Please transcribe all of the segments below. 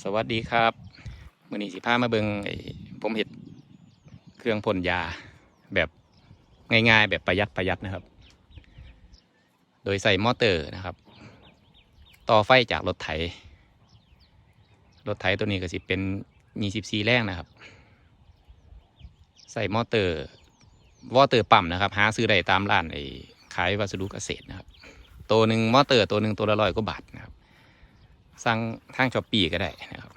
สวัสดีครับมื่อนี้สิพามาเบิงไอ้ผมเห็ดเครื่องพ่นยาแบบง่ายๆ แบบประหยัดประหยัดนะครับ โดยใส่มอเตอร์นะครับ ต่อไฟจากรถไถ รถไถตัวนี้ก็สิเป็นมีสิบสี่แรงนะครับ ใส่มอเตอร์วอเตอร์ปั๊มนะครับ หาซื้อได้ตามร้านไอ้ขายวัสดุเกษตรนะครับ ตัวหนึ่งมอเตอร์ตัวหนึ่งตัวละร้อยกว่าบาทนะครับ สั่งทางช้อปปี้ก็ได้นะครับ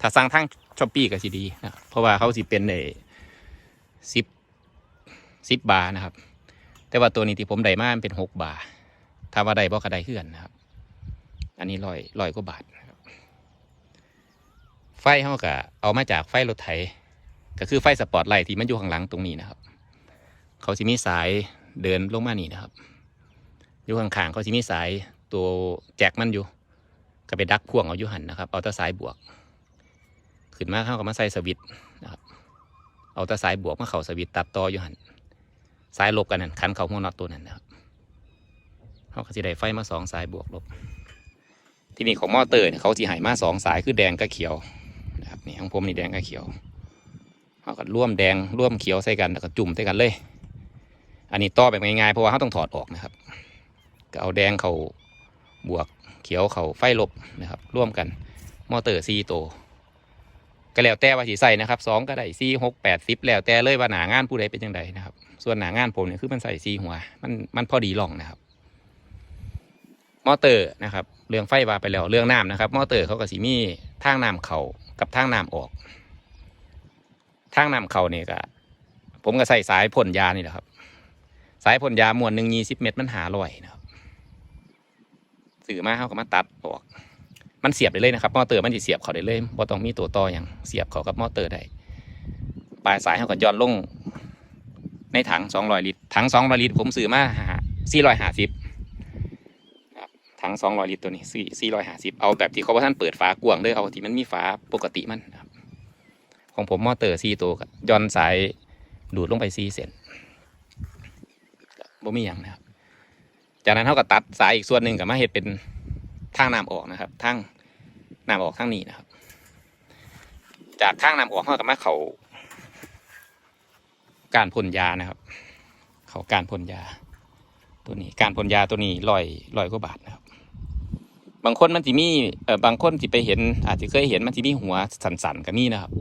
ถ้าสั่งทางช้อปปี้ก็สิดีนะเพราะว่าเขาสิเป็นในสิบสิบบาทนะครับ แต่ว่าตัวนี้ที่ผมได้มามันเป็นหกบาทถ้าว่าได้บ่ก็ได้ขึ้นนะครับ อันนี้ร้อยร้อยกว่าบาทนะครับ ไฟเขาก็เอามาจากไฟรถไถ ก็คือไฟสปอตไลท์ที่มันอยู่ข้างหลังตรงนี้นะครับ เขาสิมีสายเดินลงมานี่นะครับ อยู่ข้างๆเขาสิมีสายตัวแจ็คมันอยู่ ก็ไปดักพ่วงเอาอยุหันนะครับ เอาตะสายบวก ขึ้นมาเข้ากับมาใส่สวิตนะครับ เอาตะสายบวกมาเข่าสวิตตัดต่ออยุหัน สายลบกันนั่นคันเข่าหัวน็อตตัวนั้นนะครับเขาก็จะได้ไฟมาสองสายบวกลบ ที่นี่ของมอเตอร์เนี่ยเขาจะหายมาสองสายคือแดงกับเขียวนะครับนี่ของผมนี่แดงกับเขียวเขาก็ร่วมแดงร่วมเขียวใส่กันแล้วก็จุ่มใส่กันเลย อันนี้ต่อแบบง่ายๆเพราะว่าเขาต้องถอดออกนะครับก็เอาแดงเขาบวก เขียวเขาไฟลบนะครับร่วมกันมอเตอร์ซีโตวก็แล้วแต่ว่าสีใส่นะครับสองก็ได้ซีหกแปดสิบแล้วแต่เลยว่าหนางานผู้ใดเป็นยังไงนะครับ ส่วนหนางานผมเนี่ยคือมันใส่ซีหัว มันมันพอดีล่องนะครับ มอเตอร์นะครับ เรื่องไฟว่าไปแล้วเรื่องน้ำนะครับ มอเตอร์เขาก็สีมีทางน้ำเขากับทางน้ำออกทางน้ำเขาเนี่ยก็ผมก็ใส่สายพ่นยานี่แหละครับ สายพ่นยามวนหนึ่งยี่สิบเมตรมันหาลอยนะครับ สื่อมาเขาก็มาตัดออก มันเสียบได้เลยนะครับมอเตอร์มันจะเสียบเขาได้เลยบ่ต้องมีตัวต่ออย่างเสียบเขากับมอเตอร์ได้ปลายสายเขาก็ย้อนลง ในถังสองร้อยลิตรถังสองร้อยลิตรผมซื้อมาหาสี่ร้อยห้าสิบถังสองร้อยลิตรตัวนี้สี่สี่ร้อยห้าสิบเอาแบบที่เขาว่าท่านเปิดฝากวางเลยเอาที่มันมีฝาปกติมันครับของผมมอเตอร์สี่ตัวก็ย้อนสายดูดลงไปสี่เซนบ่มีอย่างนะครับ จากนั้นเขาก็ตัดสายอีกส่วนหนึ่งกับมาเห็ดเป็นทางน้ำออกนะครับทางน้ำออกทางนี้นะครับ จากทางน้ำออกเขากับมาเขาการพ่นยานะครับ เขาการพ่นยา ตัวนี้การพ่นยาตัวนี้ลอยลอยกว่าบาทนะครับ บางคนมันจะมีเอ่อบางคนที่ไปเห็น อาจจะเคยเห็นมันจะมีหัวสันๆกับมีนะครับ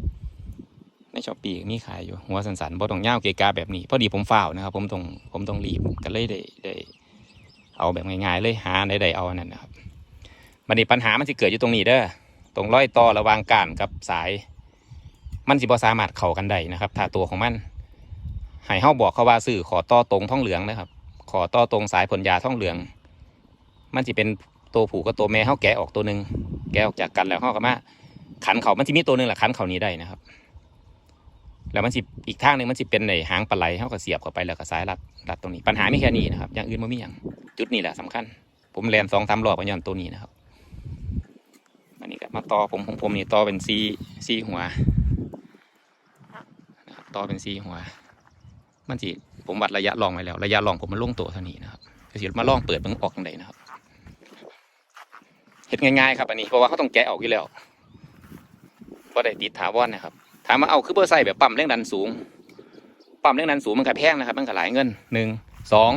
ในช้อปปี้มีขายอยู่หัวสันๆบ่ต้องยาเกกาแบบนี้ พอดีผมฝ้าวนะครับ ผมต้องผมต้องรีบก็เลยได้ได้ เอาแบบง่ายๆเลยหาใดๆเอาอันนั้นนะครับมันนี่ปัญหามันสิเกิดอยู่ตรงนี้เด้อตรงร้อยต่อระหว่างก้านกับสาย มันสิบ่สามารถเข้ากันได้นะครับถ้าตัวของมันให้เฮาบอกเขาว่าซื้อขอต่อตรงท่องเหลืองนะครับ ขอต่อตรงสายผลยาท่องเหลือง มันสิเป็นตัวผูกับตัวแม่เฮาแกะออกตัวหนึ่งแกะออกจากกันแล้วเฮาก็มาขันเขามันสิมีตัวหนึ่งแหละขันเขานี้ได้นะครับ แล้วมันสิอีกทางหนึ่งมันสิเป็นในหางปลาไหลเฮาก็เสียบเข้าไปแล้วก็สายรัดรัดตรงนี้ ปัญหาไม่แค่นี้นะครับ อย่างอื่นไม่มีอย่างจุดนี้แหละสำคัญ ผมแลนสองสามรอบกันย้อนตัวนี้นะครับ อันนี้ก็มาต่อผมของผมนี่ต่อเป็นซีซีหัวนะครับต่อเป็นซีหัว มันสิผมวัดระยะลองไว้แล้ว ระยะลองผมมันลงตัวเท่านี้นะครับก็สิมาลองเปิดมันออกยังไงนะครับเห็ดง่ายๆครับอันนี้เพราะว่าเขาต้องแกะออกอยู่แล้วเพราะได้ติดถาวรนะครับ ถามว่าเอาคือเบอร์ใส่แบบปั๊มแรงดันสูง ปั๊มแรงดันสูงมันก็แพงนะครับ มันก็หลายเงินหนึ่งสอง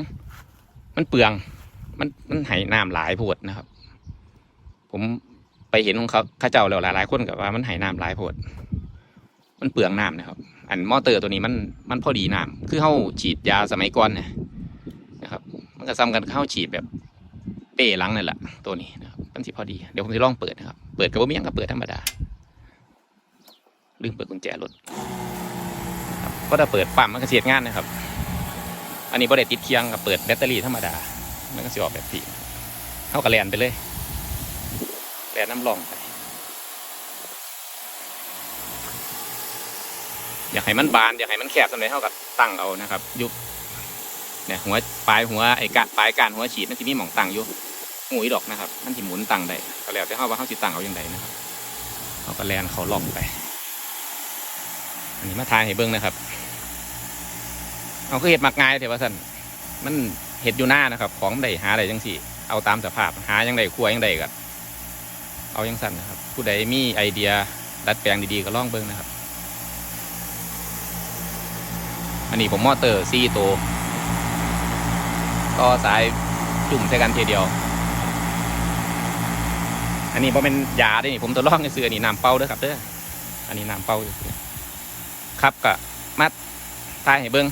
มันเปลือง มันมันไหน้ำหลายโพดนะครับ ผมไปเห็นของเขาข้าเจ้าแล้วหลายๆคนกับว่ามันไหน้ำหลายโพดมันเปลืองน้ำนะครับ อันมอเตอร์ตัวนี้มันมันพอดีน้ำคือเข้าฉีดยาสมัยก่อนเนี่ยนะครับ มันก็ซ้ำกันเข้าฉีดแบบเป้ลังนั่นแหละตัวนี้นะครับมันสิพอดีเดี๋ยวผมจะลองเปิดนะครับ เปิดกับว่ามียังก็เปิดธรรมดา ลืมเปิดกุญแจรถก็ถ้าเปิดปั๊มมันก็เสียดงานนะครับ อันนี้บ่ได้ติดเคียงกับเปิดแบตเตอรี่ธรรมดา มันก็เสิออกแบบที่เข้ากับแลนไปเลยแลนน้ำรองไป อยากให้มันบาน อยากให้มันแคบสำหรับเท่ากับตั้งเอานะครับ ยุบเนี่ยหัวปลายหัวไอ้กะปลายการหัวฉีดมันจะมีหม่องตั้งอยู่งูอีดอกนะครับมันที่หมุนตั้งได้ก็แล้วแต่เขาว่าเขาสิตั้งเอาอย่างไรนะครับเขาก็แลนเขาล่องไป นนี้มาทายให้เบิ้งนะครับ เอาก็เห็ดมักง่ายเถอะว่าสันมันเห็ดอยู่หน้านะครับ ของใดหาใดจังสี่เอาตามสภาพหายังใดครัวยังใดก็เอายังสั่นนะครับ ผู้ใดมีไอเดียดัดแปลงดีๆก็ลองเบิ่งนะครับ อันนี้ผมมอเตอร์ซีโตวต่อสายจุ่มใส่กันทีเดียว อันนี้พอเป็นยาด้วยนี่ผมทดลองซื้ออันนี้น้ำเป้าด้วยครับเด้ออันนี้น้ำเป้า ครับก็มาทายให้เบิ้ง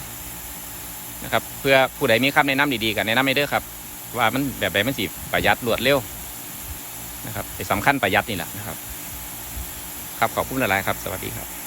นะครับ เพื่อผู้ใดมีคำแนะนำดีๆกับแนะนำให้เด้อครับ ว่ามันแบบใดมันสิประหยัดรวดเร็วนะครับที่สำคัญประหยัดนี่แหละนะครับ ครับขอบคุณหลายๆครับ สวัสดีครับ